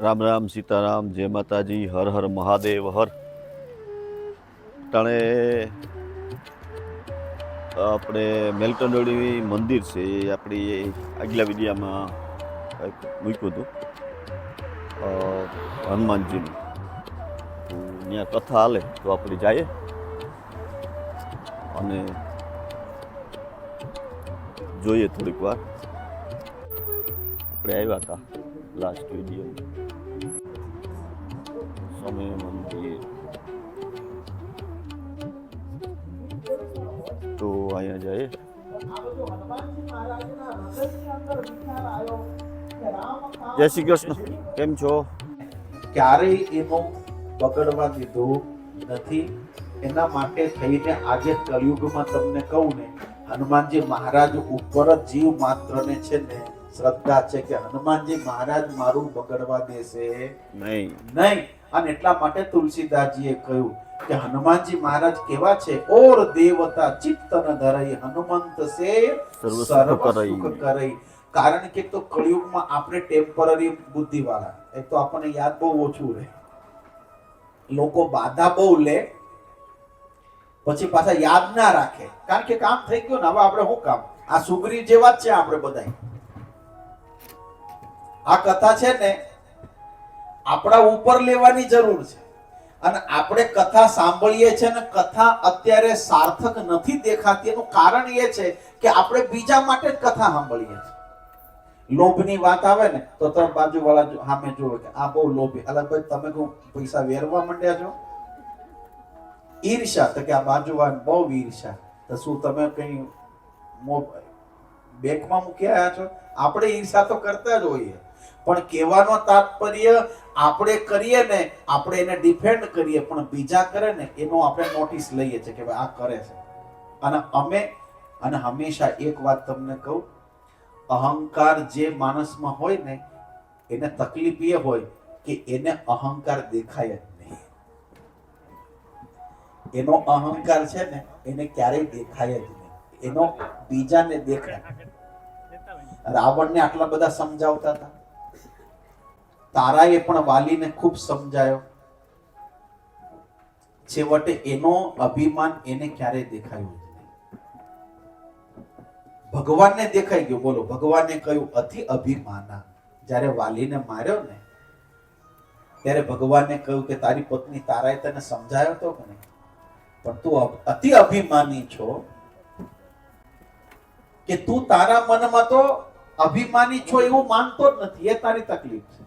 રામ રામ સીતારામ, જય માતાજી, હર હર મહાદેવ, હર. ટાણે આપણે મેલકંડોળી મંદિર છે, એ આપણી આગલા વિડીયામાં મૂક્યું હતું. હનુમાનજીનું. ત્યાં કથા હાલે, તો આપણે જઈએ. અને જોઈએ થોડીક વાર. આપણે આવ્યા હતા. વીડિયો સમય મંદિર તો અહીંયા જઈએ જય શ્રી કૃષ્ણ કેમ છો ક્યારેય એનો પકડવા દીધું નથી. એના માટે થઈને આજે કલયુગમાં તમને કહું ને, હનુમાનજી મહારાજ ઉપર જ જીવ માત્રને છે ને શ્રદ્ધા છે કે હનુમાનજી મહારાજ મારું બગડવા દેશે. નહીં. નહીં. અને એટલા માટે તુલસીદાસજીએ કહ્યું કે હનુમાનજી મહારાજ કેવા છે? ઓર દેવતા ચિત્તન ધરઈ હનુમંત સે સર્વ સુખ કરઈ. કારણ કે તો કળિયુગમાં આપણે ટેમ્પરરી બુદ્ધિ વાળા એક તો આપણને યાદ બહુ ઓછું રહે. લોકો બાધા બહુ લે પછી પાછા યાદ ના રાખે. કારણ કે કામ થઈ ગયું ને હવે આપણે શું કામ? આ સુગ્રી જેવા જ છે આપણે બધા આ કથા છે ને આપણા ઉપર લેવાની જરૂર છે. અને આપણે કથા સાંભળીએ છીએ ને કથા અત્યારે સાર્થક નથી દેખાતી. એનું કારણ એ છે કે આપણે બીજા માટે જ કથા સાંભળીએ છીએ. લોભની વાત આવે ને, તો ત્રણ બાજુવાળા વાળા સામે જોવે કે આ બહુ લોભી. અલગ ભાઈ, તમે કહું પૈસા વેરવા માંડ્યા છો? ઈર્ષા તો કે આ બાજુવાળા બહુ ઈર્ષા તો શું તમે કઈ બેંકમાં મૂકી આવ્યા છો? આપણે ઈર્ષા તો કરતા જ હોઈએ. પણ કહેવાનો તાત્પર્ય આપણે કરીએ ને, આપણે એને ડિફેન્ડ કરીએ, પણ બીજા કરે ને, એનો આપણે નોટિસ લઈએ છીએ કે ભાઈ આ કરે છે. અને અમે, અને હંમેશા એક વાત તમને કહું, અહંકાર જે માણસમાં હોય ને, એને તકલીફ એ હોય કે એને અહંકાર દેખાય જ નહીં. એનો અહંકાર છે ને, એને ક્યારેય દેખાય જ નહીં. એનો બીજાને દેખાય. રાવણને આટલા બધા સમજાવતા હતા. તારાએ પણ વાલીને ખૂબ સમજાયો. છેવટે એનો અભિમાન એને ક્યારે દેખાયું ભગવાનને દેખાઈ ગયું. બોલો, ભગવાને કહ્યું, અતિ અભિમાના. જ્યારે વાલીને માર્યો ને, ત્યારે ભગવાને કહ્યું કે, તારી પત્ની તારાએ તને સમજાયો તો કે નહીં? પણ તું અતિ અભિમાની છો. કે તું તારા મનમાં તો અભિમાની છો એવું માનતો જ નથી. એ તારી તકલીફ છે.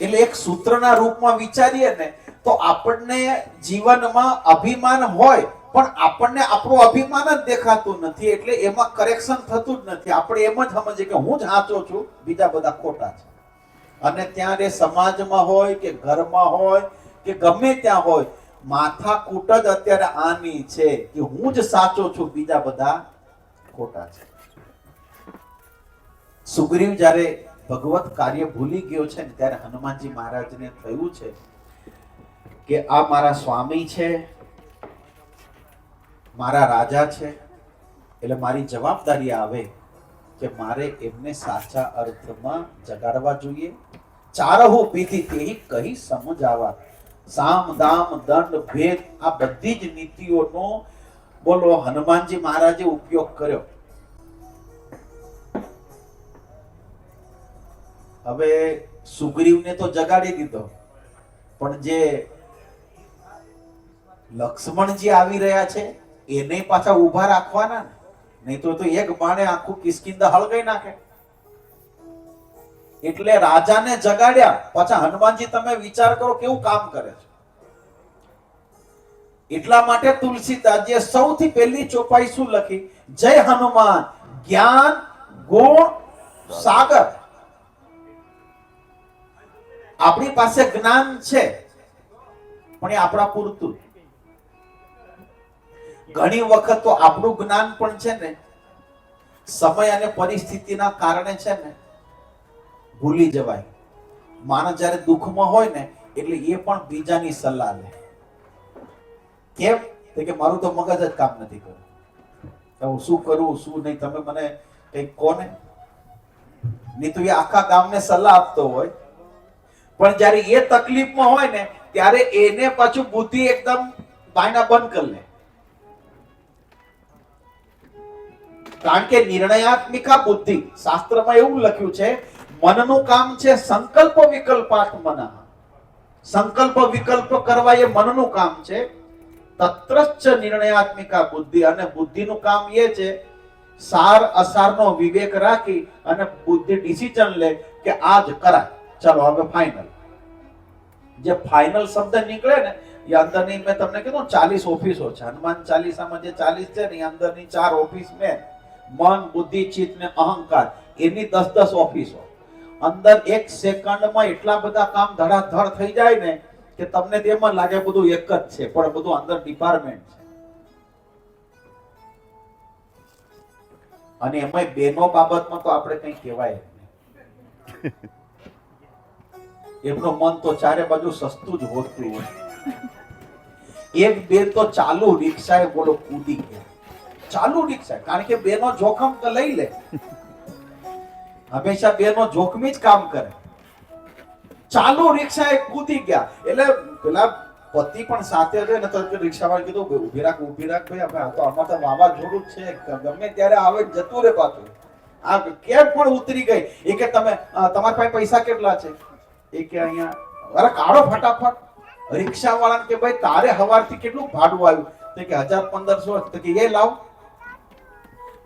એટલે એક સૂત્રના રૂપમાં વિચારીએ ને, તો આપણને જીવનમાં અભિમાન હોય, પણ આપણને આપણું અભિમાન જ દેખાતું નથી, એટલે એમાં કરેક્શન થતું જ નથી. આપણે એમ જ સમજીએ કે હું જ સાચો છું, બીજા બધા ખોટા છે. અને ત્યારે સમાજમાં હોય કે ઘરમાં હોય કે ગમે ત્યાં હોય માથા કૂટ જ અત્યારે આની છે કે હું જ સાચો છું, બીજા બધા ખોટા છે. સુગ્રીવ જ્યારે ભગવત કાર્ય ભૂલી ગયો છે ને ત્યારે હનુમાનજી મહારાજને થયું છે કે આ મારા સ્વામી છે, મારા રાજા છે, એટલે મારી જવાબદારી આવે કે મારે એમને સાચા અર્થમાં જગાડવા જોઈએ. ચારહો પીધી તેહી કહી સમજાવા. સામ, દામ, દંડ, ભેદ આ બધી જ નીતિઓનો બોલો હનુમાનજી મહારાજે ઉપયોગ કર્યો. હવે સુગ્રીવને તો જગાડી દીધો. પણ જે લક્ષ્મણજી આવી રહ્યા છે, એને પાછા ઊભા રાખવાના ને? નહીં તો એક બાણે આખું કિસ્કિંદા હળગાઈ નાખે. એટલે રાજાને જગાડ્યા. પાછા હનુમાનજી તમે વિચાર કરો કેવું કામ કરે છે. એટલા માટે તુલસીદાસજીએ સૌથી પહેલી ચોપાઈ શું લખી? જય હનુમાન, જ્ઞાન, ગુણ, સાગર. આપણી પાસે જ્ઞાન છે, પણ એ આપણા પૂરતું. ઘણી વખત તો આપણું જ્ઞાન પણ છે ને, સમય અને પરિસ્થિતિના કારણે છે ને, ભૂલી જવાય. માણસ જ્યારે દુઃખમાં હોય ને, એટલે એ પણ બીજાની સલાહ લે. કેમ? કે મારું તો મગજ જ કામ નથી કરતું. હું શું કરું, શું નહીં? તમે મને કંઈક કોને નહીં તો એ આખા ગામને સલાહ આપતો હોય. પણ જ્યારે એ તકલીફમાં હોય ને, ત્યારે એને પાછું બુદ્ધિ એકદમ બાયના બંધ કરી લે. કારણ કે નિર્ણયાત્મિકા બુદ્ધિ, શાસ્ત્રમાં એવું લખ્યું છે, મનનું કામ છે સંકલ્પ વિકલ્પાત મન. સંકલ્પ વિકલ્પ કરવા એ મનનું કામ છે. તત્રશ્ચ નિર્ણયાત્મિકા બુદ્ધિ અને બુદ્ધિનું કામ એ છે, સાર અસારનો વિવેક રાખી અને બુદ્ધિ ડિસિઝન લે કે આજ કરાય. ચાલો હવે ફાઇનલ જે ફાઇનલ શબ્દ નીકળે ને, એ અંદરની મેં તમને કીધું ચાલીસ ઓફિસો છે. હનુમાન ચાલીસામાં જે ચાલીસ છે ને, એ અંદરની ચાર ઓફિસ મેં મન, બુદ્ધિ, ચિત્ત ને અહંકાર, એની દસ દસ ઓફિસો. અંદર એક સેકન્ડમાં એટલા બધા કામ ધડાધડ થઈ જાય ને, કે તમને તેમાં લાગે બધું એક જ છે, પણ બધું અંદર ડિપાર્ટમેન્ટ છે. અને એમાંય બેનો બાબતમાં તો આપણે કંઈ કહેવાય નહીં. એમનું મન તો ચારે બાજુ સસ્તું જ હોતું હોય. એક બે તો ચાલુ રિક્ષાએ બોલો કૂદી ગયા. ચાલુ રિક્ષા કારણ કે બેનો જોખમ તો લઈ લે. હંમેશા બેનો જોખમી જ કામ કરે. ચાલુ રિક્ષાએ કૂદી ગયા. એટલે પેલા પતિ પણ સાથે છે ને તો રિક્ષાવાળા કીધું "ભાઈ, ઊભી રાખ ઊભી રાખ ભાઈ આપણે આ તો આમાં તો વાવાઝોડું જ છે. ગમે ત્યારે આવે જતું રે પાછું. આ કેબ પણ ઉતરી ગઈ? એ કે તમે તમારી પાસે પૈસા કેટલા છે? એ કે અહીંયા, અરે કાઢો ફટાફટ. રિક્ષા વાળાને કે, ભાઈ, તારે હવારથી કેટલું ભાડું આવ્યું? તો કે, હજાર પંદરસો. તો કે, એ લાવ.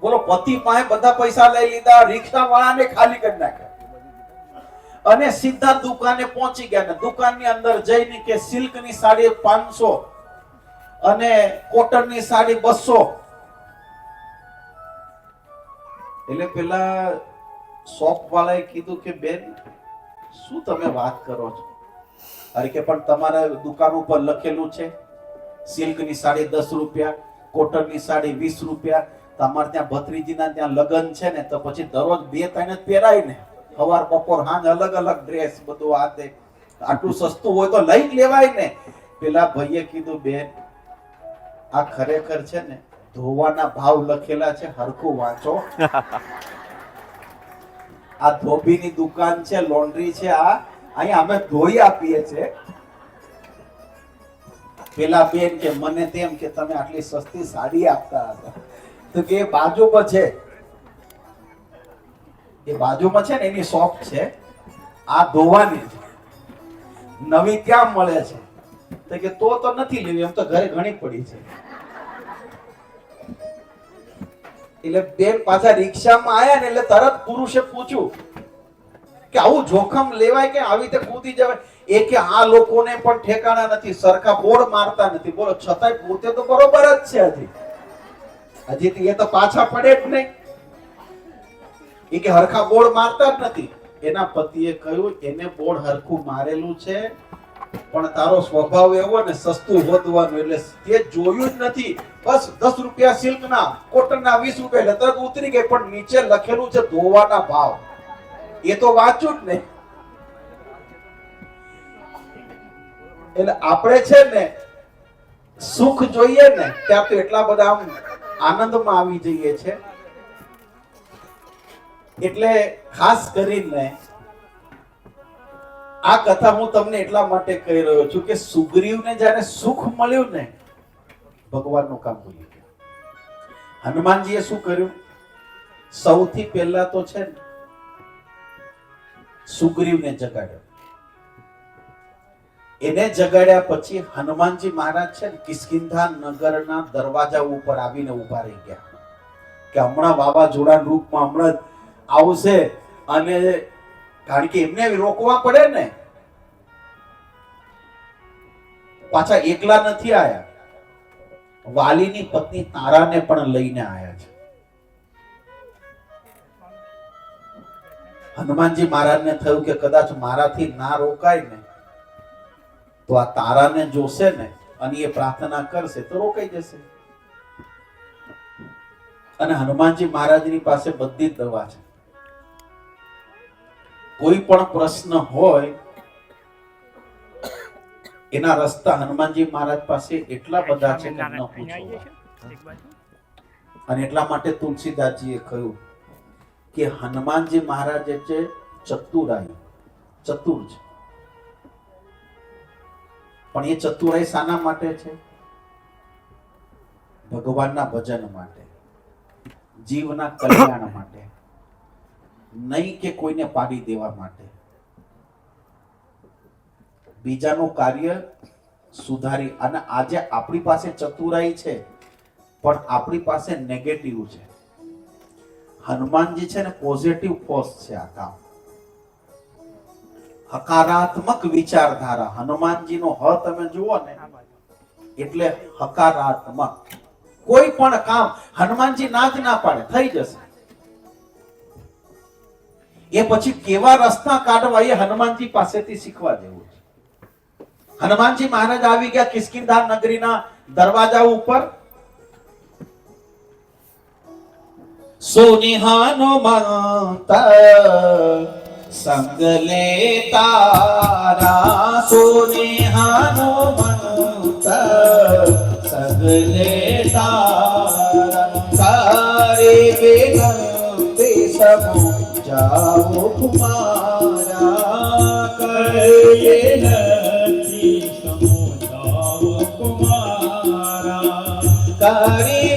બોલો, પતિ પાસે બધા પૈસા લઈ લીધા રિક્ષા વાળાને ખાલી કરી નાખ્યા. અને સીધા દુકાને પહોંચી ગયા ને, દુકાનની અંદર જઈને કે, સિલ્કની સાડી પાંચસો અને કોટનની સાડી બસો. એટલે પેલા શોપ વાળાએ કીધું કે, બેન શું તમે વાત કરો છો? અરે કે પણ તમારા દુકાન ઉપર લખેલું છે, સિલ્કની સાડી દસ રૂપિયા, કોટનની સાડી વીસ રૂપિયા, તમારે ત્યાં ભત્રીજીના ત્યાં લગ્ન છે ને, તો પછી દરરોજ બે ત્રણ પહેરાય ને. સવાર, બપોર હાંજ અલગ અલગ ડ્રેસ બધું આ તે. આટલું સસ્તું હોય તો લઈ લેવાય ને. પેલા ભાઈએ કીધું, બેન, આ ખરેખર છે ને, ધોવાના ભાવ લખેલા છે, હરખું વાંચો. આ ધોબીની દુકાન છે, લોન્ડ્રી છે, આ અહીંયા અમે ધોઈ આપીએ છે પેલા બેન કે મને તેમ કે તમે આટલી સસ્તી સાડી આપતા હતા. તો કે બાજુમાં છે. એ બાજુમાં છે ને એની શોપ છે. આ ધોવાની નવી ક્યાં મળે છે? તો કે તો તો નથી લેવી, એમ તો ઘરે ઘણી પડી છે. એટલે બેન પાછા રિક્ષામાં આયા ને એટલે તરત પુરુષે પૂછ્યું કે આવું જોખમ લેવાય કે આવી રીતે કૂદી જવાય? એ કે આ લોકોને પણ ઠેકાણા નથી, સરખા બોર્ડ મારતા નથી. બોલો, છતાંય પોતે તો બરોબર જ છે હજી. હજી એ તો પાછા પડે જ નહીં. એ કે હરખા બોર્ડ મારતા જ નથી. એના પતિએ કહ્યું, એને બોર્ડ હરખું મારેલું છે. પણ તારો સ્વભાવ એવો ને સસ્તું હોદવાનું એટલે તે જોયું જ નથી. બસ દસ રૂપિયા સિલ્ક ના કોટન ના વીસ રૂપિયા તરત ઉતરી ગઈ, પણ નીચે લખેલું છે ધોવાના ભાવ. એ તો વાંચું જ નહીં. એટલે આપણે છે ને સુખ જોઈએ ને ત્યાં તો એટલા બધા આમ આનંદમાં આવી જઈએ છે. એટલે ખાસ કરીને આ કથા હું તમને એટલા માટે કહી રહ્યો છું કે સુગ્રીવને જ્યારે સુખ મળ્યું ને, ભગવાનનું કામ ભૂલી ગયા. હનુમાનજીએ શું કર્યું? સૌથી પહેલા તો છે ને, સુગ્રીવને જગાડ્યો. એને જગાડ્યા પછી હનુમાનજી મહારાજ છે ને, કિસ્કિંધા નગરના દરવાજા ઉપર આવીને ઊભા રહી ગયા. કે હમણાં વાવાઝોડા રૂપમાં હમણાં આવશે અને કારણ કે એમને રોકવા પડે ને. પાછા એકલા નથી આયા. વાલીની પત્ની તારાને પણ લઈને આયા છે. હનુમાનજી મહારાજને થયું કે કદાચ મારાથી ના રોકાય ને, તો આ તારાને જોશે ને અને એ પ્રાર્થના કરશે તો રોકાઈ જશે. અને હનુમાનજી મહારાજની પાસે બધી જ દવા છે. કોઈ પણ પ્રશ્ન હોય એના રસ્તા હનુમાનજી મહારાજ પાસે એટલા બધા છે કે ન પૂછો અને એટલા માટે તુલસીદાસજીએ કહ્યું કે હનુમાનજી મહારાજ છે ચતુરાઈ ચતુર છે. પણ એ ચતુરાઈ શાના માટે છે? ભગવાનના ભજન માટે જીવના કલ્યાણ માટે. નહીં કે કોઈને પાડી દેવા માટે. બીજાનું કાર્ય સુધારી અને આજે આપણી પાસે ચતુરાઈ છે, પણ આપણી પાસે નેગેટિવ છે. હનુમાનજી છે ને પોઝિટિવ ફોર્સ છે આ કામ. હકારાત્મક વિચારધારા. હનુમાનજીનો હ તમે જુઓ ને, એટલે હકારાત્મક. કોઈ પણ કામ હનુમાનજી ના જ ના પાડે, થઈ જશે. એ પછી કેવા રસ્તા કાઢવા એ હનુમાનજી પાસેથી શીખવા જેવું છે. હનુમાનજી મહારાજ આવી ગયા કિસ્કિંધા નગરીના દરવાજા ઉપર. સોનિહાનો મંત સંગ લે તારા સોનિહાનો મંત સંગ લે તારા તારે બેનંદી સમો જાઓ કુમારા કરે નથી જાઓ કુમારા કરી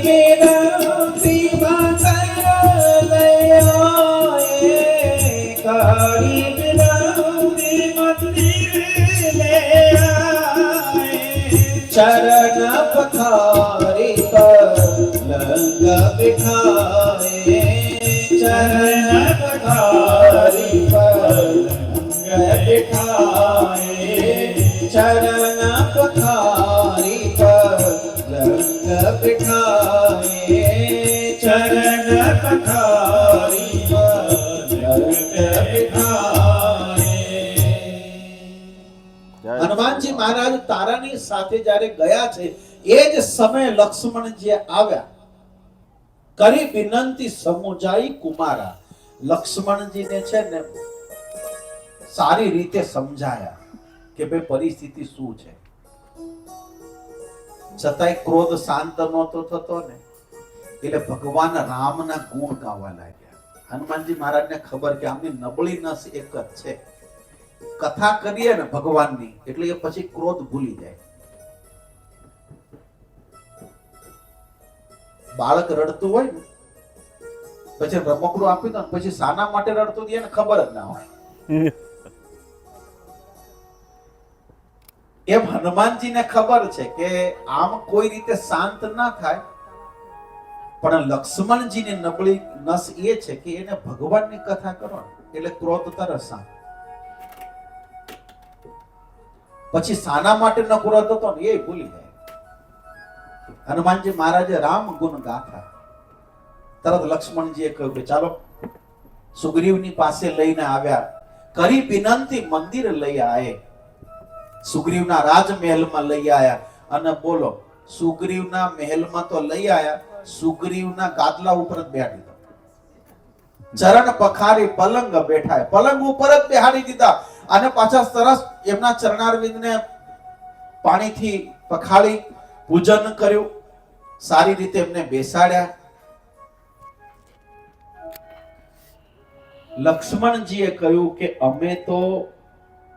મહારાજ તારાની સાથે જ્યારે ગયા છે, એ જ સમયે લક્ષ્મણજી આવ્યા, કરી વિનંતી સમુજાઈ કુમારા. લક્ષ્મણજીને છે ને સારી રીતે સમજાયા કે ભાઈ પરિસ્થિતિ શું છે. છતાંય ક્રોધ શાંત નહોતો થતો ને, એટલે ભગવાન રામના ગુણ ગાવા લાગ્યા. હનુમાનજી મહારાજને ખબર કે આમની નબળી નસ એક જ છે. કથા કરીએ ને ભગવાનની એટલે એ પછી ક્રોધ ભૂલી જાય. બાળક રડતું હોય ને પછી રમકડું આપી દો પછી સાના માટે રડતું દે ને ખબર જ ના હોય. એમ હનુમાનજીને ખબર છે કે આમ કોઈ રીતે શાંત ના થાય પણ લક્ષ્મણજીની નબળી નસ એ છે કે એને ભગવાનની કથા કરો એટલે ક્રોધ તરસ શાંત. પછી સાના માટે ન ક્રોધ હતો એ ભૂલી જાય. હનુમાનજી મહારાજે રામ ગુણ ગાથા. તરત લક્ષ્મણજીએ કહ્યું કે ચાલો, સુગ્રીવની પાસે લઈને આવ્યા. કરી વિનંતી મંદિર લઈ આયે. સુગ્રીવના રાજમહેલમાં લઈ આયા અને બોલો, સુગ્રીવના મહેલમાં તો લઈ આયા, સુગ્રીવના ગાદલા ઉપર જ બેહાડી દીધો ચરણ પખારી પલંગ બેઠાય. પલંગ ઉપર જ બેહાડી દીધા. અને પાછા સરસ એમના ચરણારવિંદને પાણીથી પખાળી પૂજન કર્યું. સારી રીતે એમને બેસાડ્યા. લક્ષ્મણજીએ કહ્યું કે અમે તો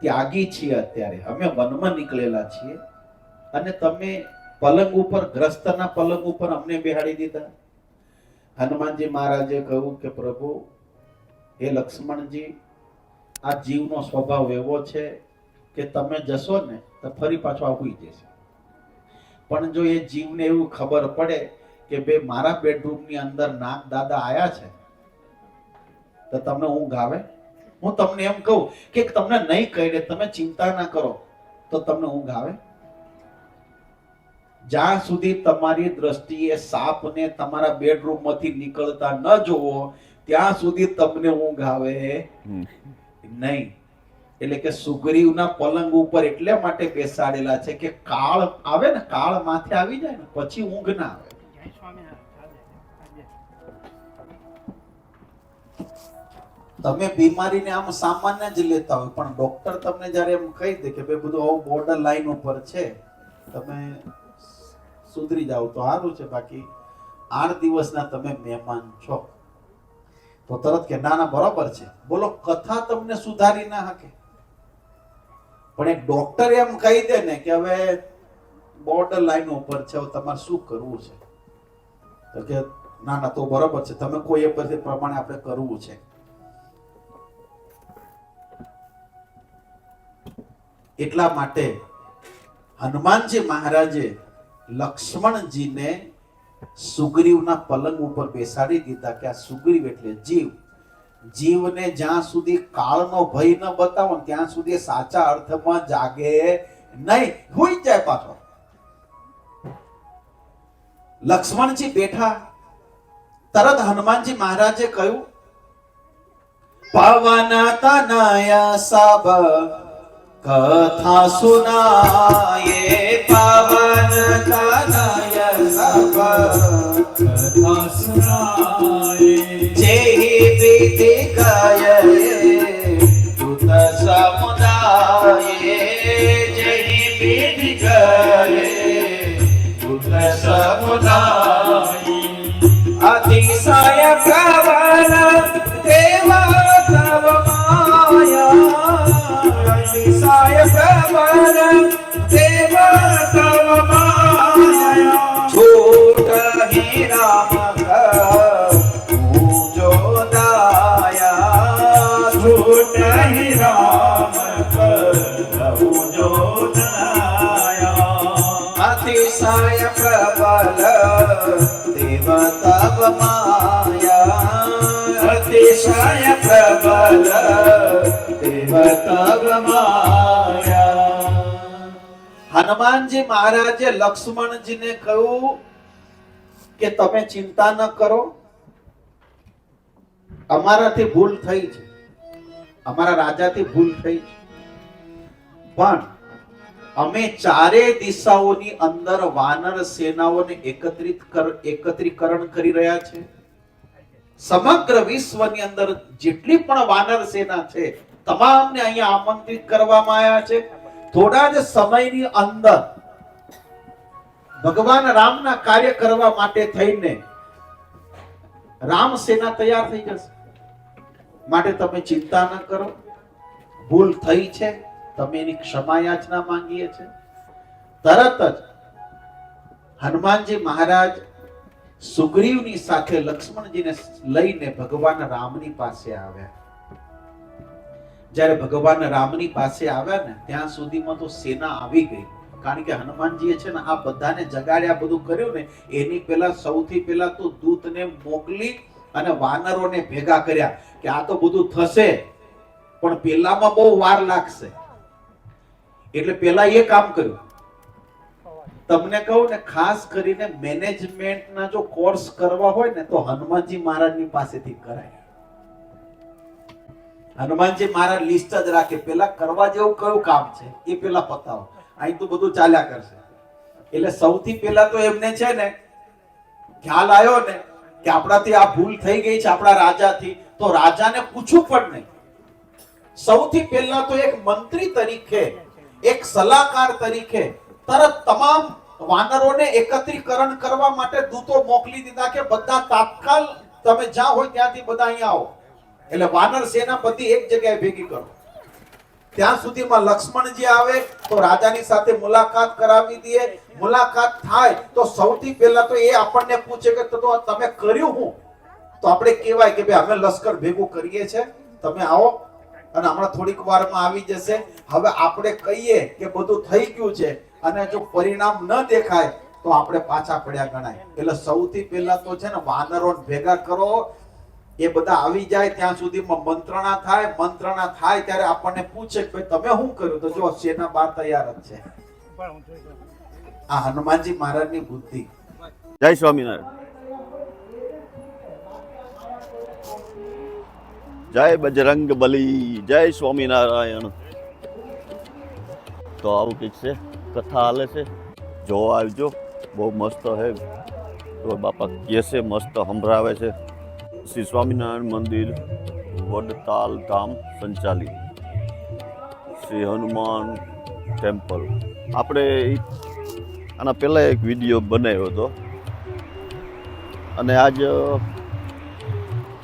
ત્યાગી છીએ અત્યારે. અમે વનમાં નીકળેલા છીએ. અને તમે પલંગ ઉપર, ગ્રસ્તના પલંગ ઉપર અમને બેહાડી દીધા. હનુમાનજી મહારાજે કહ્યું કે પ્રભુ એ લક્ષ્મણજી આ જીવનો સ્વભાવ એવો છે કે તમે જશો ને તો ફરી પાછો આવી જશે પણ જો એ જીવને એવું ખબર પડે કે બે મારા બેડરૂમની અંદર નાગ દાદા આયા છે, તો તમને ઊંઘ આવે? હું તમને એમ કહું કે તમને નહીં કહી તમે ચિંતા ના કરો, તો તમને ઊંઘ આવે? જ્યાં સુધી તમારી દ્રષ્ટિએ સાપને તમારા બેડરૂમમાંથી નીકળતા ન જોવો ત્યાં સુધી તમને આવે. હમ. નહીં. એટલે કે સુગ્રીવના પલંગ ઉપર એટલે માટે બેસાડેલા છે કે કાળ આવે ને, કાળ માથે આવી જાય ને, પછી ઊંઘ ના આવે. તમે બીમારીને આમ સામાન્ય જ લેતા હોય, પણ ડોક્ટર તમને જ્યારે એમ કહી દે કે ભાઈ બધું આવું બોર્ડર લાઈન ઉપર છે, તમે સુધરી જાઓ તો સારું છે. બાકી આઠ દિવસના તમે મહેમાન છો. તો તરત કે, ના ના, બરોબર છે. બોલો, કથા તમને સુધારી ના હકે પણ એક ડોક્ટર એમ કહી દે ને કે, હવે બોર્ડર લાઈન ઉપર છે તમારે શું કરવું છે? તો કે, ના ના, તો બરાબર છે. તમે કોઈ એ પ્રમાણે આપણે કરવું છે. એટલા માટે હનુમાનજી મહારાજે લક્ષ્મણજીને સુગ્રીવના પલંગ ઉપર બેસાડી દીધા કે આ સુગ્રીવ એટલે જીવ. જીવને જ્યાં સુધી કાળનો ભય ન બતાવો ત્યાં સુધી સાચા અર્થમાં જાગે નહીં. હુઈ જાય પાછો. લક્ષ્મણજી બેઠા. તરત હનુમાનજી મહારાજે કહ્યું પવન તનય સબ કથા સુનાયે તનય कथा सुनाये जे ही प्रीती काय तुत समुदाये. जे ही प्रीती काय तुत समुदाये अतिशय માયા અતિશય પ્રબલ દેવ માયા હનુમાનજી મહારાજે લક્ષ્મણજીને કહ્યું કે તમે ચિંતા ન કરો. અમારાથી ભૂલ થઈ છે. અમારા રાજાથી ભૂલ થઈ છે. પણ અમે ચારે દિશાઓની અંદર વાનર સેનાઓને એકત્રિત કર, એકત્રીકરણ કરી રહ્યા છે. સમગ્ર વિશ્વની અંદર જેટલી પણ વાનર સેના છે, તમામને અહીંયા આમંત્રિત કરવામાં આવ્યા છે. થોડા જ સમયની અંદર ભગવાન રામના કાર્ય કરવા માટે થઈને રામ સેના તૈયાર થઈ જશે. માટે તમે ચિંતા ન કરો. ભૂલ થઈ છે. તમે એની ક્ષમા યાચના માંગીએ છે? તરત જ હનુમાનજી મહારાજ સુગ્રીવની સાથે લક્ષ્મણજીને લઈને ભગવાન રામની પાસે આવ્યા. જ્યારે ભગવાન રામની પાસે આવ્યા ને, ત્યાં સુધીમાં તો સેના આવી ગઈ. કારણ કે હનુમાનજીએ છે ને આ બધાને જગાડ્યા, બધું કર્યું ને, એની પહેલા સૌથી પહેલા તો દૂતને મોકલી અને વાનરોને ભેગા કર્યા કે આ તો બધું થશે, પણ પેલામાં બહુ વાર લાગશે. એટલે પેલા એ કામ કર્યું. તમને કહું ને, ખાસ કરીને મેનેજમેન્ટના જો કોર્સ કરવા હોય ને, તો હનુમાનજી મહારાજની પાસેથી કરાય. હનુમાનજી મહારાજ લિસ્ટ જ રાખે. પેલા કરવા જેવું કયું કામ છે, એ પેલા પતાવો. અહીં તો બધું ચાલ્યા કરશે. એટલે સૌથી પહેલા તો એમને છે ને, ખ્યાલ આવ્યો ને કે આપણાથી આ ભૂલ થઈ ગઈ છે આપણા રાજાથી, તો રાજાને પૂછવું પણ નહીં. સૌથી પહેલા તો એક મંત્રી તરીકે એક સલાહકાર તરીકે તરત તમામ વાનરોને એકત્રીકરણ કરવા માટે દૂતો મોકલી દીધા કે બધા તાત્કાલ તમે જ્યાં હોય ત્યાંથી બધા અહીંયા આવો. એટલે વાનર સેનાપતિ એક જગ્યાએ ભેગી કરો. ત્યાં સુધીમાં લક્ષ્મણજી આવે તો રાજાની સાથે મુલાકાત કરાવી દે મુલાકાત થાય તો સૌથી પહેલા તો એ આપણને પૂછે કે તો તમે કર્યું હું? તો આપણે કહેવાય કે ભાઈ અમે લશ્કર ભેગું કરીએ છે તમે આવો. અને હમણાં થોડીક વારમાં આવી જશે. હવે આપણે કહીએ કે બધું થઈ ગયું છે અને જો પરિણામ ન દેખાય તો આપણે પાછા પડ્યા ગણાય. એટલે સૌથી પહેલા તો છે ને વાનરો ભેગા કરો. એ બધા આવી જાય ત્યાં સુધીમાં મંત્રણા થાય. મંત્રણા થાય ત્યારે આપણને પૂછે કે તમે શું કર્યું? તો જો સેના બાર તૈયાર જ છે. આ હનુમાનજી મહારાજની બુદ્ધિ. જય સ્વામિનારાયણ. જય બજરંગ બલી, જય સ્વામિનારાયણ. તો આવું કંઈક છે, કથા હાલે છે. જોવા આવજો, બહુ મસ્ત છે તો બાપા કહે છે, મસ્ત સંભળાવે છે. શ્રી સ્વામિનારાયણ મંદિર, વડતાલ ધામ સંચાલિત. શ્રી હનુમાન ટેમ્પલ. આપણે આના પહેલાં એક વીડિયો બનાવ્યો હતો. અને આજ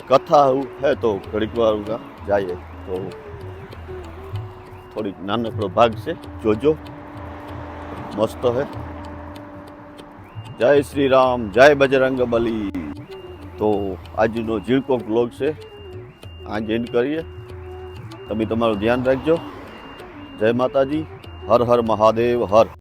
કથા હે તો ઘડીક વાર જઈએ. તો થોડીક નાનકડો ભાગ છે, જોજો. મસ્ત હે. જય શ્રી રામ, જય બજરંગ બલી. તો આજનો ઝીણકો બ્લોગ છે. આજ એન્ડ કરીએ. તમે તમારું ધ્યાન રાખજો. જય માતાજી. હર હર મહાદેવ, હર.